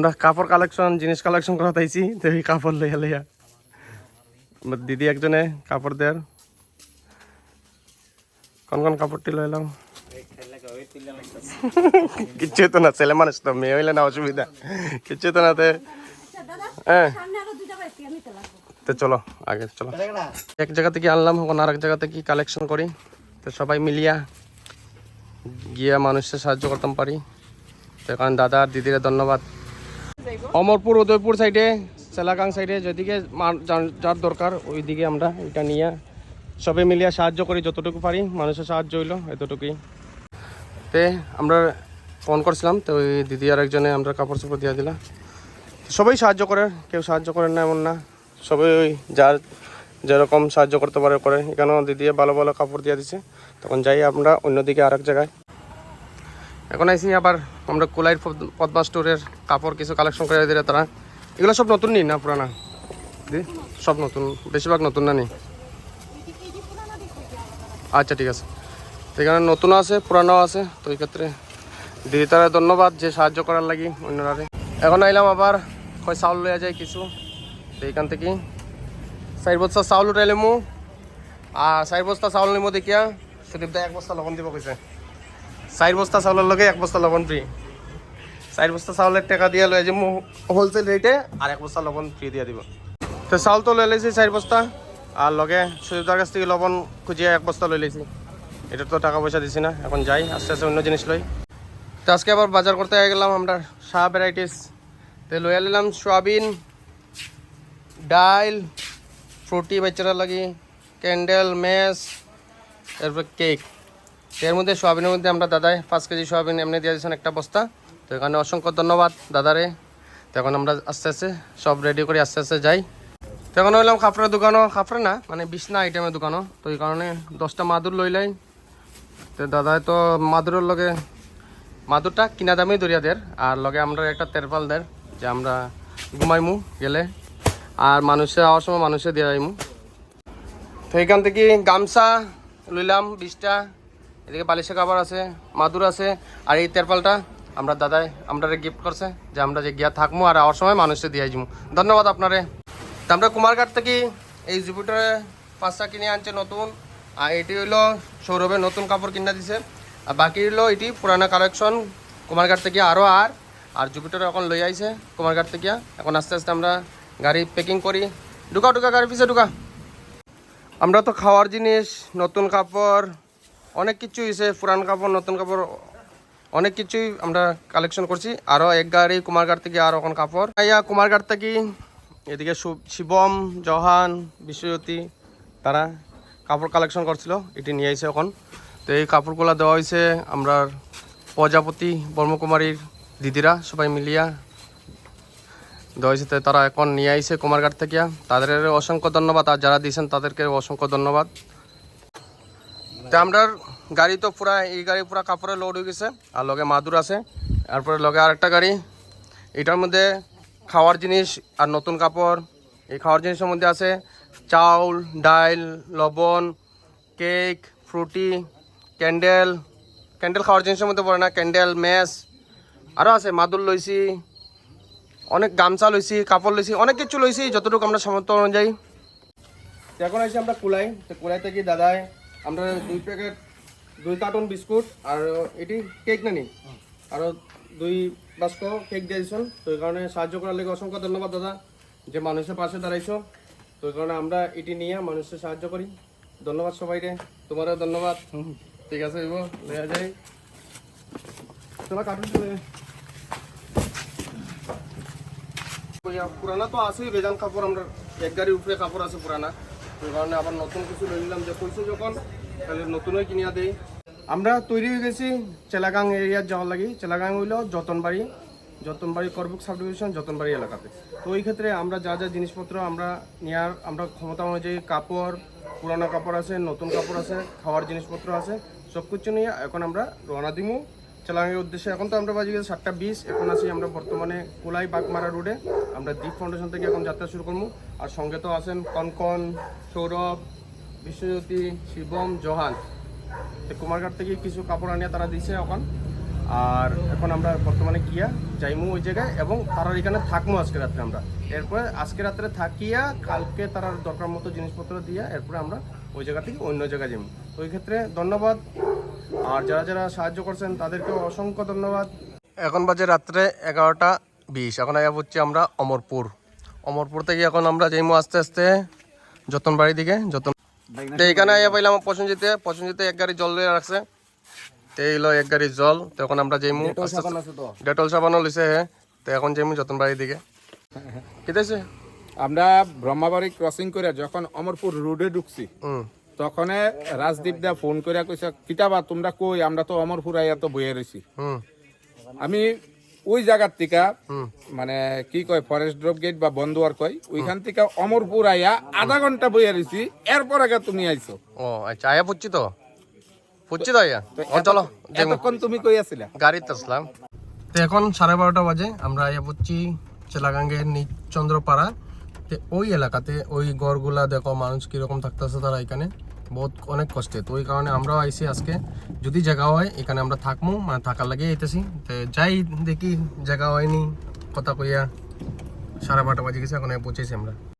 আমরা কাপড় কালেকশন জিনিস কালেকশন করা তাইছি তো এই কাপড় লইয়া লইয়া। আমার দিদি একজনে কাপড় দেয়ার। কোন কোন কাপড়টি লইলাম কিচ্ছু তো না ছেলে মানুষ তো মেয়ে হইলে না অসুবিধা। কিচ্ছু তো না তে। হ্যাঁ তো তো চলো আগে চলো। এক জায়গা থেকে আনলাম এখন আর এক জায়গা থেকে কালেকশন করি? তো সবাই মিলিয়া গিয়া মানুষের সাহায্য করতাম পারি। তো এখন দাদা আর দিদিরা ধন্যবাদ। অমরপুর, উদয়পুর সাইডে সেলাগাং সাইডে, যেদিকে যার- দরকার, ওইদিকে আমরা এটা নিয়ে সবাই মিলিয়া সাহায্য করি, যতটুকু পারি, মানুষের সাহায্য হইল, এতটুকুই। তে আমরা ফোন করছিলাম, তো ওই দিদি আর একজনে আমরা কাপড় চোপড় দিয়ে দিলাম সবাই সাহায্য করে, কেউ সাহায্য করে না, এমন না। সবাই ওই যার যেরকম সাহায্য করতে পারে, করে। এখানেও দিদি ভালো ভালো কাপড় দিয়ে দিছে। তখন যাই আমরা অন্যদিকে আরেক জায়গায়। এখন আইসি আবার আমরা কোলাইর পদ- পদ্মা স্টোরের কাপড় কিছু কালেকশন করে দিলে তারা। এগুলো সব নতুন নি না পুরানা? দি? সব নতুন, বেশিরভাগ নতুন না নি? আচ্ছা ঠিক আছে। তো এখানে নতুনও আছে পুরানো আছে, তো এই ক্ষেত্রে দিদি তারা ধন্যবাদ যে সাহায্য করার লাগি অন্যরা এখন আইলাম আবার হয় চাউল লইয়া যায় কিছু। তো এইখান থেকে চার বস্তা চাউল উঠাইলে মু আর চার বস্তা চাউল নিমু দেখিয়া। সুদীপ দা এক বস্তা লবণ দিব কৈছে চার বস্তা চাউলের লগে এক বস্তা লবণ ফ্রি চার বস্তা চাউলের টাকা দিয়ে লই যে মু হোলসেল রেটে আর এক বস্তা লবণ ফ্রি দিয়ে দিব। তো চাউল তো লই লাইছি চার বস্তা, আর লগে সুদীপদার কাছ থেকে লবণ খুঁজিয়ে এক বস্তা লই লাইছি এটা তো টাকা পয়সা দিছি না, এখন যাই, আস্তে আস্তে অন্য জিনিস লই তো আজকে আবার বাজার করতে গেলাম আমরা শাহ ভ্যারাইটিস তো লইয়া নিলাম সোয়াবিন ডাইল ফ্রুটি বাচ্চারা লাগি ক্যান্ডেল মেস এরপর কেক এর মধ্যে সোয়াবিনের মধ্যে আমরা দাদাই পাঁচ কেজি সোয়াবিন এমনি দিয়ে দিয়েছেন একটা বস্তা। তো এখানে অসংখ্য ধন্যবাদ দাদারে। তো এখন আমরা আস্তে আস্তে সব রেডি করে আস্তে আস্তে যাই। তো এখন হইলাম খাপড়ের দোকানও। খাপড়ে না মানে বিছনা আইটেমের দোকানও। তো এই কারণে দশটা মাদুর লইলাই। তো দাদাই তো মাদুরের লগে, মাদুরটা কিনা দামেই দরিয়া দের আর লগে আমরা একটা তেরপাল দের যে আমরা ঘুমাইমু গেলে। আর মানুষে আওয়ার সময় মানুষে দিয়ে আইমু তো এখান থেকে গামছা লইলাম বিশটা এদিকে বালিশে কাবার আছে, মাদুর আছে, আর এই তেরপালটা আমরা দাদাই আমরা গিফট করছে, যে আমরা যে গিয়া থাকব আর আওয়ার সময় মানুষে দিয়ে যাব ধন্যবাদ আপনারে। তো আমরা কুমারঘাট থেকে এই জুপিটারে পাঁচটা কিনে আনছে নতুন, আর এটি হইল সৌরভের নতুন কাপড় কিনা দিছে। আর বাকি হইল এটি পুরানা কালেকশন কুমারঘাট থেকে আরও আর আর জুপিটার এখন লই আইছে কুমারঘাট থেকে। এখন আস্তে আস্তে আমরা গাড়ি প্যাকিং করি। ঢুকা ঢুকা গাড়ি পিছে ঢুকা। আমরা তো খাওয়ার জিনিস, নতুন কাপড় অনেক কিছু হয়েছে পুরান কাপড়, নতুন কাপড়, অনেক কিছুই আমরা কালেকশন করছি। আরও এক গাড়ি কুমারঘাট থেকে আর এখন কাপড়। ইয়া কুমারঘাট থেকে এদিকে শিবম জহান বিশ্বজ্যোতি, তারা কাপড় কালেকশন করছিল। এটি নিয়ে আইছে এখন। তো এই কাপড়গুলো দেওয়া হয়েছে আমরা প্রজাপতি ব্রহ্মকুমারীর দিদিরা সবাই মিলিয়া। দেওয়া হয়েছে তারা এখন নিয়ে আইসে কুমারঘাট থেকে। তাদের অসংখ্য ধন্যবাদ। আর যারা দিয়েছেন তাদেরকে অসংখ্য ধন্যবাদ। তো আমরা গাড়ি তো পুরা, এই গাড়ি পুরা কাপড়ে লোড হয়ে গেছে, আর লগে মাদুর আছে। তারপরে লগে আরেকটা গাড়ি। এটার মধ্যে খাওয়ার জিনিস আর নতুন কাপড়। এই খাওয়ার জিনিসের মধ্যে আছে চাউল, ডাইল, লবণ, কেক, ফ্রুটি, ক্যান্ডেল। ক্যান্ডেল খাওয়ার জিনিসের মধ্যে পড়ে না, ক্যান্ডেল, ম্যাশ। আরও আছে, মাদুর লইছি, অনেক গামছা লইছি, কাপড় লইছি, অনেক কিছু লইছি, যতটুকু আমরা সামর্থ্য অনুযায়ী। এখন আছি আমরা কুলাই তো কুলাই থেকে দাদাই আমরা দুই প্যাকেট, দুই কার্টন বিস্কুট আর এটি কেক নানি। আরও দুই বাস্ক কেক দিয়ে দিয়েছেন। তো এই কারণে সাহায্য করার লেগে অসংখ্য ধন্যবাদ, দাদা, যে মানুষের পাশে দাঁড়াইছো। তো এই কারণে আমরা এটি নিয়ে মানুষের সাহায্য করি। ধন্যবাদ সবাইকে। তোমারও ধন্যবাদ। ঠিক আছে, এবার লেয়া যাই। পুরানা তো আছেই, বেজান কাপড় আমরা, এক গাড়ির উপরে কাপড় আছে পুরানা। ওই কারণে আবার নতুন কিছু লই নিলাম। যে কইছে যখন, তাহলে নতুনই কিনিয়া দেই। আমরা তৈরি হয়ে গেছি চেলাগাং এরিয়ার যাওয়ার লাগি। চেলাগাং হইল যতনবাড়ি যতনবাড়ি করবুক সাব ডিভিশন যতনবাড়ি এলাকাতে। তো ওই ক্ষেত্রে আমরা যা যা জিনিসপত্র আমরা নেওয়ার আমরা ক্ষমতা অনুযায়ী কাপড়, পুরানো কাপড় আছে, নতুন কাপড় আছে, খাওয়ার জিনিসপত্র আছে সব কিছু নিয়ে এখন আমরা রওনা দিমু। চালানোর উদ্দেশ্যে এখন তো আমরা বাজি গেছে সাতটা বিশ, এখন আছি আমরা বর্তমানে কোলাই বাগমারা রোডে আমরা দ্বীপ ফাউন্ডেশন থেকে এখন যাত্রা শুরু করব। আর সঙ্গে তো আছেন কনকন, সৌরভ, বিশ্বজ্যোতি, শিবম, জহান। তো কুমারঘাট থেকে কিছু কাপড় আনিয়ে তারা দিছে এখন। আর এখন আমরা বর্তমানে গিয়া যাইমু ওই জায়গায় এবং তারার এখানে থাকব আজকে রাত্রে আমরা। এরপরে আজকে রাত্রে থাকিয়া কালকে তারার দরকার মতো জিনিসপত্র দিয়া এরপরে আমরা ওই জায়গা থেকে অন্য জায়গায় যাব তো ওই ক্ষেত্রে ধন্যবাদ। আর যারা যারা সাহায্য করছেন তাদেরকেও অসংখ্য ধন্যবাদ। এখন বাজে রাত্রে এগারোটা বিশ। এখন আয়া হচ্ছে আমরা অমরপুর। অমরপুর থেকে এখন আমরা যাইমু আস্তে আস্তে যতন বাড়ি দিকে যতন তো এখানে আইয়া পাইলাম পছন্দিতে পছন্দিতে এক গাড়ি জল লইয়া রাখছে। তো এইলো এক গাড়ি জল। তো এখন আমরা যাইমু ডেটল সাবানও লইছে তো এখন যাইমু যতন বাড়ির দিকে। কি দেখছে আমরা ব্রহ্মাবাড়ি ক্রসিং করে যখন অমরপুর রোডে ঢুকছি হুম তখন রাজদীপ দা ফোন করে কইছে কিতাবা তোমরা কই? আমরা তো অমরপুর আইয়া তো বইয়ে রয়েছি আমি ওই জায়গার থেকে হুম। মানে কি কয় ফরেস্ট ড্রপ গেট বা বন্দুয়ার কয় ওইখান থেকে অমরপুর আইয়া আধা ঘণ্টা বইয়ে রয়েছি এরপর আগে তুমি আইছো। ও আচ্ছা আয়া পুচ্ছি তো? পুচ্ছি তো আয়া? ও চলো এতক্ষণ তুমি কই আছিলা? গাড়িতে আসলাম। তো এখন সাড়ে বারোটা বাজে আমরা আইয়া পড়ছি চেলাগাঙ্গের নিচন্দ্রপাড়া তো ওই এলাকাতে ওই গড়গুলা দেখো মানুষ কীরকম থাকতেছে তারা এখানে। বহুত অনেক কষ্টে। তো ওই কারণে আমরাও আইসি আজকে। যদি জায়গা হয়, এখানে আমরা থাকব মানে থাকার লাগে আইতেছি। তো যাই দেখি, জায়গা হয়নি, কথা কইয়া সাড়ে বারোটা বাজে গেছে, এখন পৌঁছেছি আমরা।